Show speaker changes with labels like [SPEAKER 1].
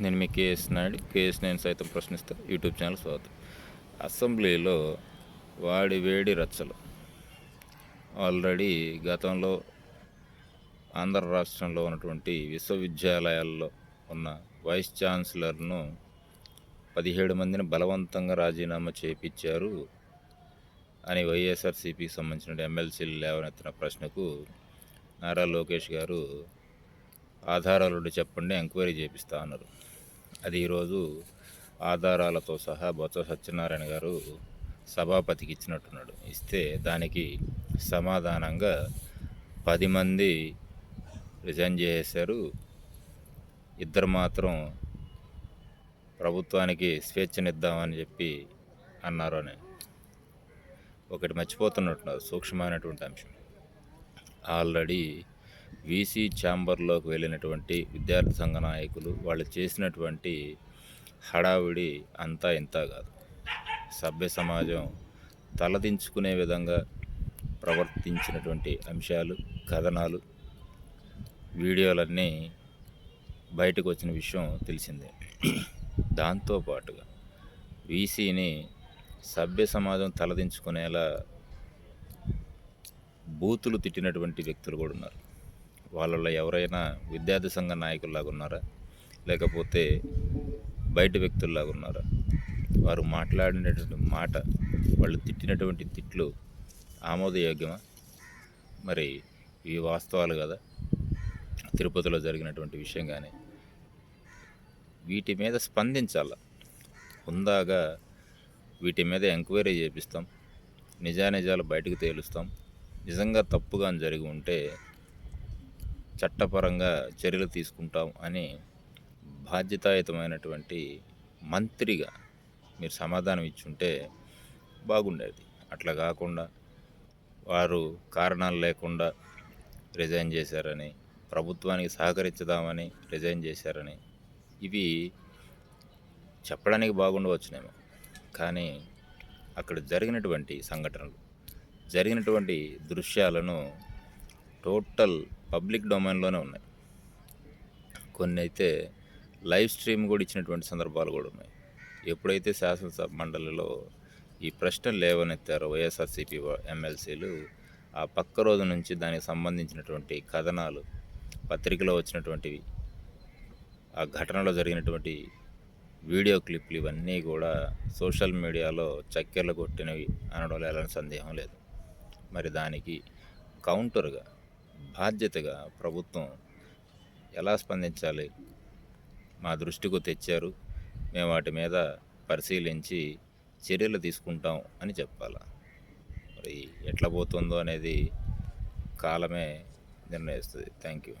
[SPEAKER 1] నేను మీ KS Naidu. KS నేను సైతం ప్రశ్నిస్తా. యూట్యూబ్ ఛానల్ స్వాగతం. అసెంబ్లీలో వాడి వేడి రచ్చలు. ఆల్రెడీ గతంలో ఆంధ్ర రాష్ట్రంలో ఉన్నటువంటి విశ్వవిద్యాలయాల్లో ఉన్న వైస్ ఛాన్సలర్ను పదిహేడు మందిని బలవంతంగా రాజీనామా చేయించారు అని వైఎస్ఆర్సీపీకి సంబంధించిన ఎమ్మెల్సీలు లేవనెత్తిన ప్రశ్నకు నారా లోకేష్ గారు ఆధారాలు చెప్పండి ఎంక్వైరీ చేపిస్తా అన్నారు. అది ఈరోజు ఆధారాలతో సహా బొత్స సత్యనారాయణ గారు సభాపతికి ఇచ్చినట్టున్నాడు. ఇస్తే దానికి సమాధానంగా పది మంది రిజైన్ చేశారు ఇద్దరు మాత్రం ప్రభుత్వానికి స్వేచ్ఛనిద్దామని చెప్పి అన్నారు అని. ఒకటి మర్చిపోతున్నట్టున్నారు సూక్ష్మమైనటువంటి అంశం. ఆల్రెడీ వీసీ ఛాంబర్లోకి వెళ్ళినటువంటి విద్యార్థి సంఘ నాయకులు వాళ్ళు చేసినటువంటి హడావిడి అంతా ఇంత కాదు. సభ్య సమాజం తలదించుకునే విధంగా ప్రవర్తించినటువంటి అంశాలు కథనాలు వీడియోలన్నీ బయటకు వచ్చిన విషయం తెలిసిందే. దాంతోపాటుగా వీసీని సభ్య సమాజం తలదించుకునేలా బూతులు తిట్టినటువంటి వ్యక్తులు కూడా ఉన్నారు. వాళ్ళలో ఎవరైనా విద్యార్థి సంఘ నాయకుల్లాగా ఉన్నారా? లేకపోతే బయట వ్యక్తుల్లాగా ఉన్నారా? వారు మాట్లాడినటువంటి మాట వాళ్ళు తిట్టినటువంటి తిట్లు ఆమోదయోగ్యమా? మరి ఇవి వాస్తవాలు కదా. తిరుపతిలో జరిగినటువంటి విషయం కానీ వీటి మీద స్పందించాల? హుందాగా వీటి మీద ఎంక్వైరీ చేపిస్తాం. నిజానిజాలు బయటకు తేలుస్తాం. నిజంగా తప్పుగా జరిగి ఉంటే చట్టపరంగా చర్యలు తీసుకుంటాం అని బాధ్యతాయుతమైనటువంటి మంత్రిగా మీరు సమాధానం ఇచ్చుంటే బాగుండేది. అట్లా కాకుండా వారు కారణాలు లేకుండా రిజైన్ చేశారని ప్రభుత్వానికి సహకరించుదామని రిజైన్ చేశారని ఇవి చెప్పడానికి బాగుండవచ్చునేమో. కానీ అక్కడ జరిగినటువంటి సంఘటనలు జరిగినటువంటి దృశ్యాలను టోటల్ పబ్లిక్ డొమైన్లోనే ఉన్నాయి. కొన్ని అయితే లైవ్ స్ట్రీమ్ కూడా ఇచ్చినటువంటి సందర్భాలు కూడా ఉన్నాయి. ఎప్పుడైతే శాసనసభ మండలిలో ఈ ప్రశ్నలు లేవనెత్తారో వైఎస్ఆర్సీపీ ఎమ్మెల్సీలు ఆ పక్క రోజు నుంచి దానికి సంబంధించినటువంటి కథనాలు పత్రికలో వచ్చినటువంటివి ఆ ఘటనలో జరిగినటువంటి వీడియో క్లిప్లు ఇవన్నీ కూడా సోషల్ మీడియాలో చక్కెర్లు కొట్టినవి అనడంలో ఎలాంటి సందేహం లేదు. మరి దానికి కౌంటర్గా బాధ్యతగా ప్రభుత్వం ఎలా స్పందించాలి? మా దృష్టికి తెచ్చారు. మేము వాటి మీద పరిశీలించి చర్యలు తీసుకుంటాం అని చెప్పాలి. మరి ఎట్లా పోతుందో అనేది కాలమే నిర్ణయిస్తుంది. Thank you